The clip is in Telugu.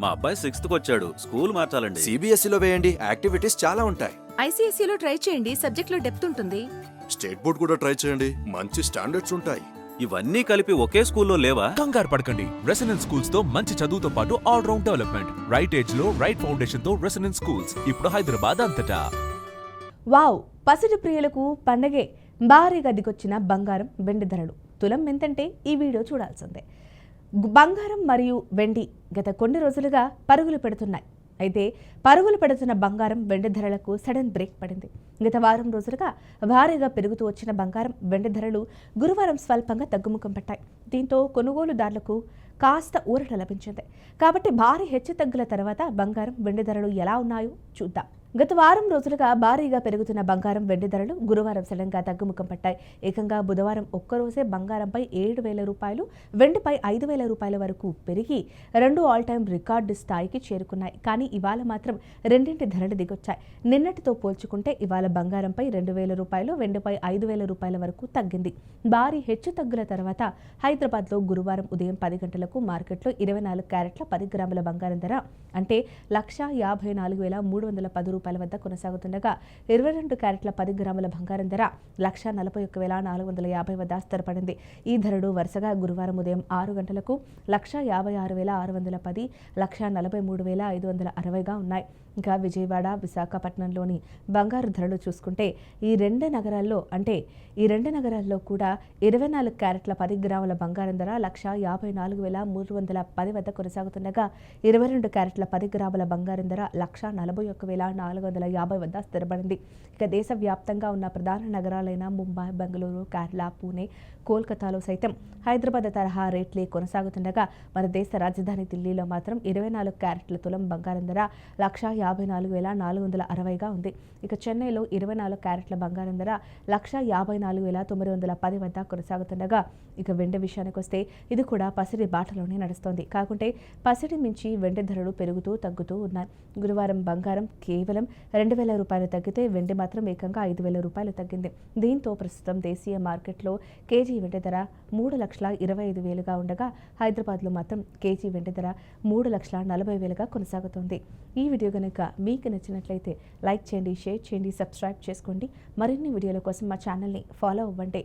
మా అబ్బాయి సిక్స్త్ వచ్చాడు. స్కూల్ మార్చాలండి. సిబిఎస్ఈలో వేయండి. యాక్టివిటీస్ చాలా ఉంటాయి. ఐసీఎస్సీలో ట్రై చేయండి. సబ్జెక్ట్లో డెప్త్ ఉంటుంది. స్టేట్ బోర్డ్ కూడా ట్రై చేయండి. మంచి స్టాండర్డ్స్ ఉంటాయి. ఇవన్నీ కలిపి ఒకే స్కూల్లో లేవా? కంగారు పడకండి. రెసిడెన్స్ స్కూల్స్తో మంచి చదువుతో పాటు ఆల్ రౌండ్ డెవలప్మెంట్ రైట్ ఏజ్లో రైట్ ఫౌండేషన్తో రెసిడెన్స్ స్కూల్స్ ఇప్పుడు హైదరాబాద్ అంతటా. వావ్! పసిడి ప్రియులకు పండగే. భారీగా దిగొచ్చిన బంగారం వెండి ధరలు. తులం ఎంతంటే ఈ వీడియో చూడాల్సిందే. బంగారం మరియు వెండి గత కొన్ని రోజులుగా పరుగులు పెడుతున్నాయి. అయితే పరుగులు పెడుతున్న బంగారం వెండి ధరలకు సడన్ బ్రేక్ పడింది. గత వారం రోజులుగా భారీగా పెరుగుతూ వచ్చిన బంగారం వెండి ధరలు గురువారం స్వల్పంగా తగ్గుముఖం పట్టాయి. దీంతో కొనుగోలుదారులకు కాస్త ఊరట లభించింది. కాబట్టి భారీ హెచ్చుతగ్గుల తర్వాత బంగారం వెండి ధరలు ఎలా ఉన్నాయో చూద్దాం. గత వారం రోజులుగా భారీగా పెరుగుతున్న బంగారం వెండి ధరలు గురువారం సడన్గా తగ్గుముఖం పట్టాయి. ఏకంగా బుధవారం ఒక్కరోజే బంగారంపై ఏడు వేల రూపాయలు వెండిపై ఐదు వేల రూపాయల వరకు పెరిగి రెండు ఆల్ టైం రికార్డు స్థాయికి చేరుకున్నాయి. కానీ ఇవాళ మాత్రం రెండింటి ధరలు దిగొచ్చాయి. నిన్నటితో పోల్చుకుంటే ఇవాళ బంగారంపై రెండు వేల రూపాయలు వెండిపై ఐదు వేల రూపాయల వరకు తగ్గింది. భారీ హెచ్చు తగ్గుల తర్వాత హైదరాబాద్లో గురువారం ఉదయం పది గంటలకు మార్కెట్లో ఇరవై నాలుగు క్యారెట్ల పది గ్రాముల బంగారం ధర అంటే లక్ష యాభై నాలుగు వేల మూడు వందల పది రూపాయల వద్ద కొనసాగుతుండగా ఇరవై రెండు క్యారెట్ల పది గ్రాముల బంగారం ధర లక్ష నలభై ఒక్క వేల నాలుగు వందల యాభై వద్ద స్థిరపడింది. ఈ ధరలు వరుసగా గురువారం ఉదయం ఆరు గంటలకు లక్ష యాభై ఆరు వేల ఆరు వందల పది లక్ష నలభై మూడు వేల ఐదు వందల అరవైగా ఉన్నాయి. ఇంకా విజయవాడ విశాఖపట్నంలోని బంగారు ధరలు చూసుకుంటే ఈ రెండు నగరాల్లో అంటే ఈ రెండు నగరాల్లో కూడా ఇరవై నాలుగు క్యారెట్ల పది గ్రాముల బంగారం ధర లక్ష యాభై నాలుగు వేల మూడు వందల పది వద్ద కొనసాగుతుండగా ఇరవై రెండు క్యారెట్ల పది గ్రాముల బంగారం ధర లక్ష నలభై ఒక్క వేల నాలుగు వందల యాభై వద్ద స్థిరపడింది. ఇక దేశవ్యాప్తంగా ఉన్న ప్రధాన నగరాలైన ముంబై బెంగళూరు కేరళ పూణే కోల్కతాలో సైతం హైదరాబాద్ తరహా రేట్లే కొనసాగుతుండగా మన దేశ రాజధాని ఢిల్లీలో మాత్రం ఇరవై నాలుగు క్యారెట్ల తులం బంగారం ధర లక్ష యాభై నాలుగు వేల నాలుగు వందల అరవైగా ఉంది. ఇక చెన్నైలో ఇరవై నాలుగు క్యారెట్ల బంగారం ధర లక్ష యాభై నాలుగు వేల తొమ్మిది వందల పది వద్ద కొనసాగుతుండగా ఇక వెండి విషయానికి వస్తే ఇది కూడా పసిడి బాటలోనే నడుస్తోంది. కాకుంటే పసిడి మించి వెండి ధరలు పెరుగుతూ తగ్గుతూ ఉన్నాయి. గురువారం బంగారం కేవలం కేవలం రెండు వేల రూపాయలు తగ్గితే వెండి మాత్రం ఏకంగా ఐదు వేల రూపాయలు తగ్గింది. దీంతో ప్రస్తుతం దేశీయ మార్కెట్లో కేజీ వెండి ధర మూడు లక్షల ఇరవై ఐదు వేలుగా ఉండగా హైదరాబాద్లో మాత్రం కేజీ వెండి ధర మూడు లక్షల నలభై వేలుగా కొనసాగుతోంది. ఈ వీడియో కనుక మీకు నచ్చినట్లయితే లైక్ చేయండి షేర్ చేయండి సబ్స్క్రైబ్ చేసుకోండి. మరిన్ని వీడియోల కోసం మా ఛానల్ని ఫాలో అవ్వండి.